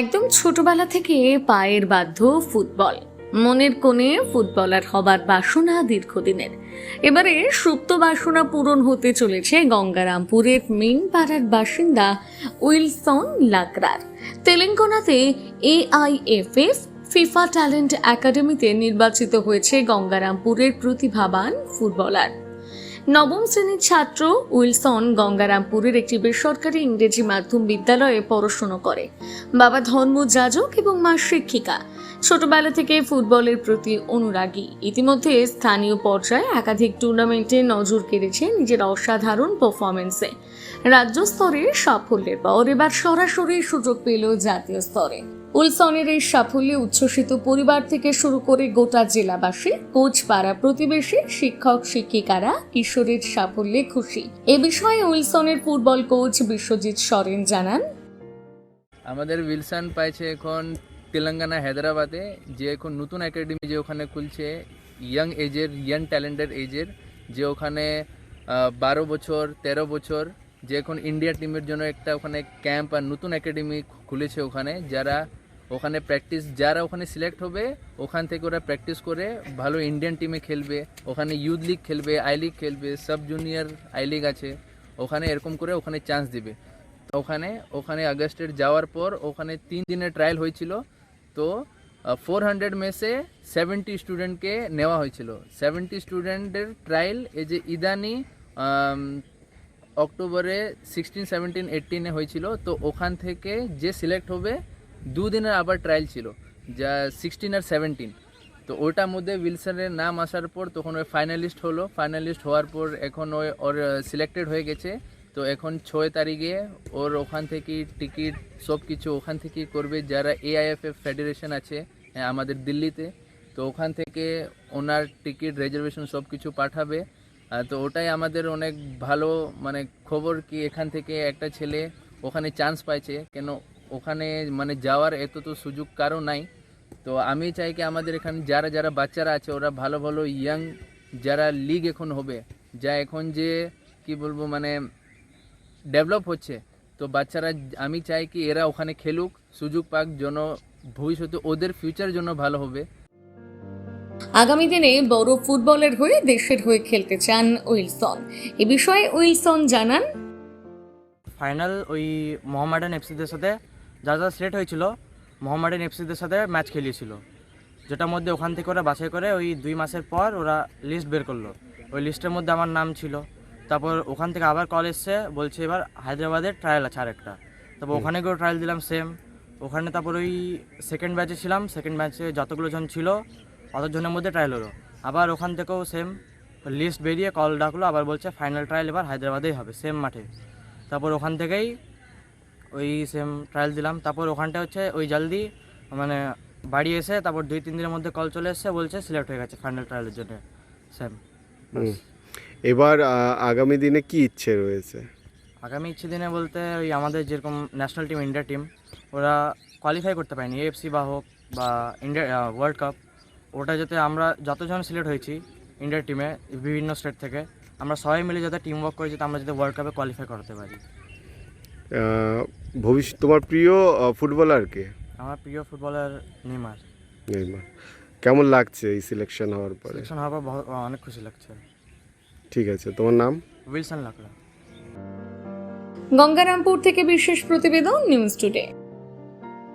একদম ছোটবেলা থেকে পায়ের বাধ্য ফুটবল। মনের কোণে ফুটবলার হবার বাসনা দীর্ঘদিনের। এবারে সুপ্ত বাসনা পূরণ হতে চলেছে গঙ্গারামপুরের মেন পাড়ার বাসিন্দা উইলসন লাকরার। তেলেঙ্গানাতে এআইএফএফ, ফিফা ট্যালেন্ট একাডেমিতে নির্বাচিত হয়েছে গঙ্গারামপুরের প্রতিভাবান ফুটবলার। নবম শ্রেণির ছাত্র উইলসন গঙ্গারামপুরের একটি বেসরকারি ইংরেজি মাধ্যম বিদ্যালয়ে পড়াশুনো করে। বাবা ধর্ম যাজক এবং মা শিক্ষিকা। ছোটবেলা থেকে ফুটবলের প্রতি অনুরাগী। ইতিমধ্যে স্থানীয় পর্যায়ে একাধিক টুর্নামেন্টে নজর কেড়েছে নিজের অসাধারণ পারফরমেন্সে রাজ্য স্তরে সাফল্যের পর এবার সরাসরি সুযোগ পেল জাতীয় স্তরে। উলসনের এই সাফল্যে উচ্ছ্বসিত পরিবার থেকে শুরু করে গোটা জেলাবাসী কোচ পাড়া প্রতিবেশী, শিক্ষক, শিক্ষিকারা কিশোরের সাফল্যে খুশি। এ বিষয়ে উইলসনের ফুটবল কোচ বিশ্বজিৎ সরেন জানান। আমাদের উইলসন পাইছে এখন তেলেঙ্গানা, হায়দ্রাবাদে। যে এখন নতুন একাডেমি যে ওখানে খুলছে ইয়াং এজের ইয়াং ট্যালেন্টের এজের যে ওখানে বারো বছর, তেরো বছর, যে এখন ইন্ডিয়া টিমের জন্য একটা ওখানে ক্যাম্প আর নতুন একাডেমি খুলেছে ওখানে, যারা ওখানে প্র্যাকটিস যারা ওখানে সিলেক্ট হবে, ওখান থেকে ওরা প্র্যাকটিস করে ভালো ইন্ডিয়ান টিমে খেলবে, ওখানে ইউথ লিগ খেলবে আই লিগ খেলবে সাব জুনিয়র আই লিগ আছে, ওখানে এরকম করে ওখানে চান্স দিবে। তো ওখানে ওখানে আগস্টের যাওয়ার পর ওখানে তিন দিনের ট্রায়াল হয়েছিল, তো ফোর হান্ড্রেড মেসে সেভেন্টি স্টুডেন্টকে নেওয়া হয়েছিল। সেভেন্টি স্টুডেন্টের ট্রায়াল এই যে ইদানি অক্টোবরে সিক্সটিন সেভেন্টিন এইটিনে হয়েছিল, তো ওখান থেকে যে সিলেক্ট হবে দুদিনের আবার ট্রায়াল ছিল যা সিক্সটিন আর সেভেন্টিন তো ওটার মধ্যে উইলসনের নাম আসার পর তখন ওই ফাইনালিস্ট হলো। ফাইনালিস্ট হওয়ার পর এখন ওই ওর সিলেক্টেড হয়ে গেছে। তো এখন ছয় তারিখে ওর ওখান থেকে টিকিট সব কিছু ওখান থেকেই করবে। যারা এআইএফএফ ফেডারেশন আছে হ্যাঁ, আমাদের দিল্লিতে তো ওখান থেকে ওনার টিকিট রিজার্ভেশন সব কিছু পাঠাবে তো ওটাই আমাদের অনেক ভালো মানে খবর কি এখান থেকে একটা ছেলে ওখানে চান্স পাইছে। কেন ওখানে মানে যাওয়ার এত তো সুযোগ কারও নাই। তো আমি চাই কি আমাদের এখানে যারা যারা বাচ্চারা আছে ওরা ভালো ভালো ইয়াং যারা লিগ এখন হবে যা এখন যে কি বলব মানে ডেভেলপ হচ্ছে তো বাচ্চারা আমি চাই কি এরা ওখানে খেলুক সুযোগ পাক যেন ভবিষ্যতে ওদের ফিউচার জন্য ভালো হবে। আগামী দিনে বড় ফুটবলের হয়ে দেশের হয়ে খেলতে চান উইলসন। এ বিষয়ে উইলসন জানান ফাইনাল ওই মোহামেডান এফসিদের সাথে যা যা সিলেক্ট হয়েছিল মোহামেডান এফসিদের সাথে ম্যাচ খেলিয়েছিল। যেটার মধ্যে ওখান থেকে ওরা বাছাই করে ওই দুই মাসের পর ওরা লিস্ট বের করল। ওই লিস্টের মধ্যে আমার নাম ছিল। তারপর ওখান থেকে আবার কল এসছে বলছে এবার হায়দ্রাবাদের ট্রায়াল আছে আরেকটা। তারপর ওখানে গিয়েও ট্রায়াল দিলাম সেম ওখানে তারপর ওই সেকেন্ড ব্যাচে ছিলাম সেকেন্ড ব্যাচে যতগুলো জন ছিল অতজনের মধ্যে ট্রায়াল হলো। আবার ওখান থেকেও সেম লিস্ট বেরিয়ে কল ডাকলো আবার বলছে ফাইনাল ট্রায়াল এবার হায়দ্রাবাদেই হবে সেম মাঠে। তারপর ওখান থেকেই ওই সেম ট্রায়াল দিলাম। তারপর ওখানটা হচ্ছে ওই জলদি মানে বাড়ি এসে তারপর দুই তিন দিনের মধ্যে কল চলে এসেছে বলছে সিলেক্ট হয়ে গেছে ফাইনাল ট্রায়ালের জন্য। সেম এবার আগামী দিনে কি ইচ্ছে রয়েছে? আগামী ইচ্ছে দিনে বলতে ওই আমাদের যেরকম ন্যাশনাল টিম ইন্ডিয়া টিম ওরা কোয়ালিফাই করতে পারেনি। এএফসি বা হোক বা ইন্ডিয়া ওয়ার্ল্ড কাপ ওটা যাতে আমরা যতজন সিলেক্ট হয়েছি ইন্ডিয়ার টিমে বিভিন্ন স্টেট থেকে আমরা সবাই মিলে যাতে টিম ওয়ার্ক করে যাতে আমরা যাতে ওয়ার্ল্ড কাপে কোয়ালিফাই করতে পারি। ভবিষ্যৎ তোমার প্রিয় ফুটবলার কে আমার প্রিয় ফুটবলার নেইমার। নেইমার। কেমন লাগছে এই সিলেকশন হওয়ার পরে? সিলেকশন হওয়ার পর অনেক খুশি লাগছে। ঠিক আছে তোমার নাম? উইলসন লাকড়া গঙ্গারামপুর থেকে বিশেষ প্রতিবেদন নিউজ টুডে